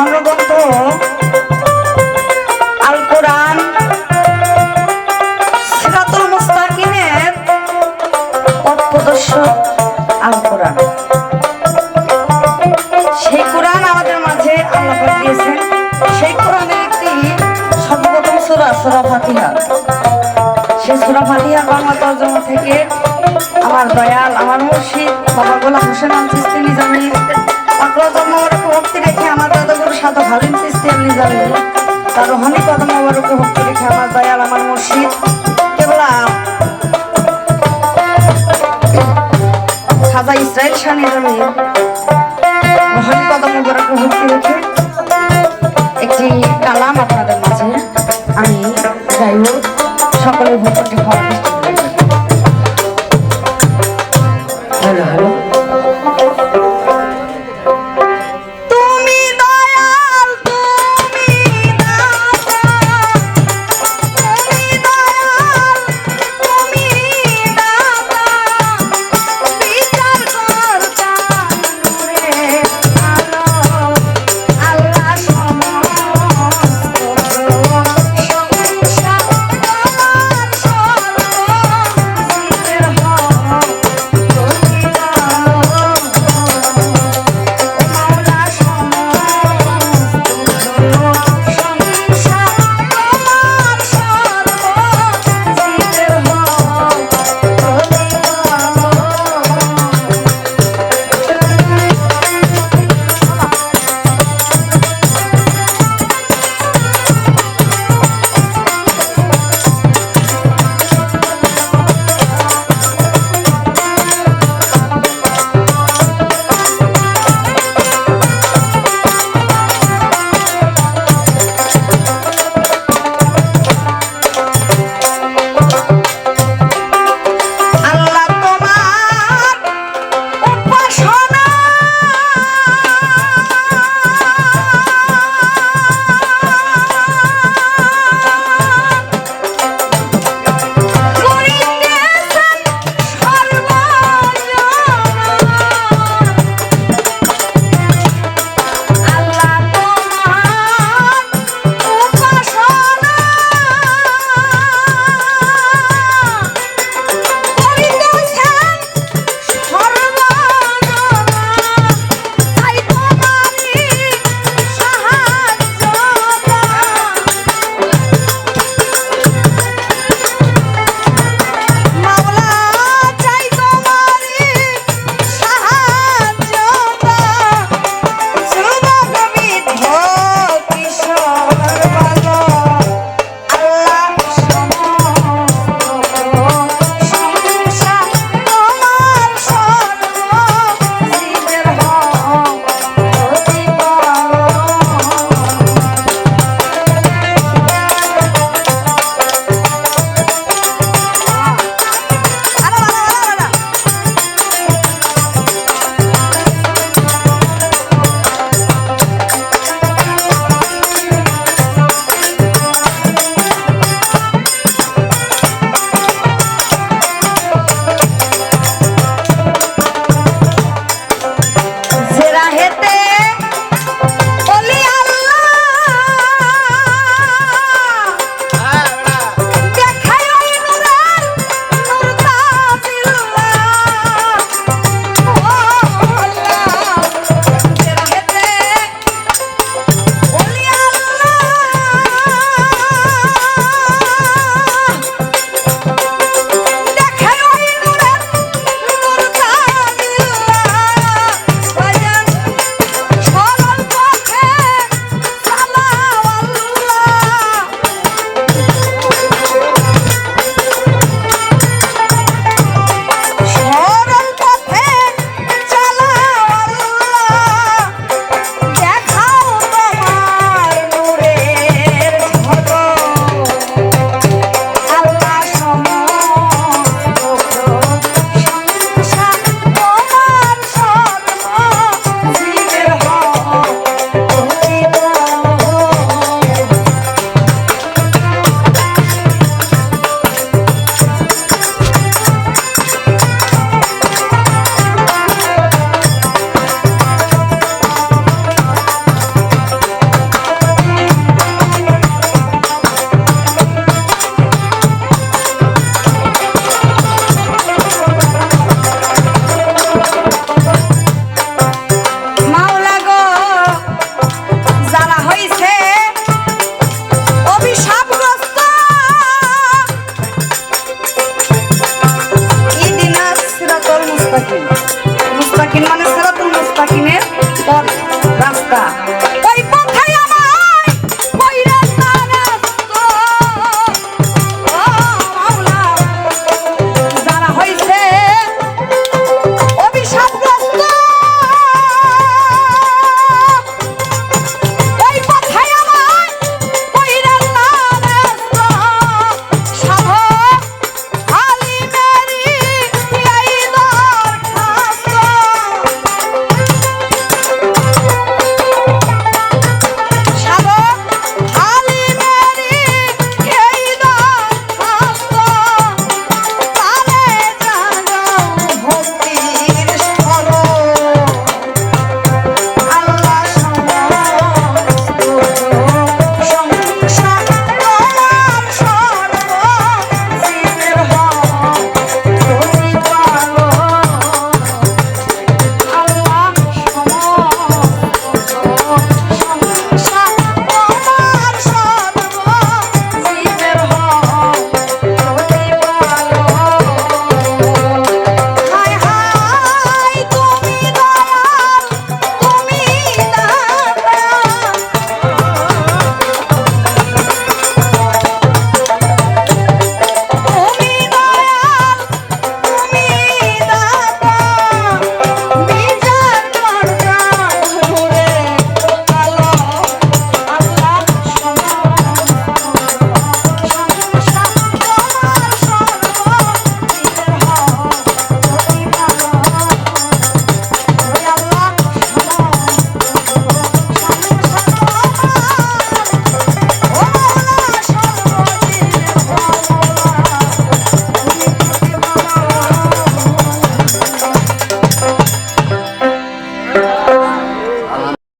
ধর্মগ্রন্থ আল কোরআন। সেই কোরআন আমাদের মাঝে সেই কোরআনের একটি সর্বপ্রথম সূরা সূরা সেই সূরা ফাতিহা বাংলা থেকে আমার দয়াল, আমার মুর্শিদ, বাবা গোলাম হোসেন আল নিজামী তার রোহানি কদম অবরূপে ভক্তি রেখে আমার দয়াল আমার মসজিদ কেবলা খাজা ইসরায়েল শাহ নিজামী রোহানি কদম কালাম আপনাদের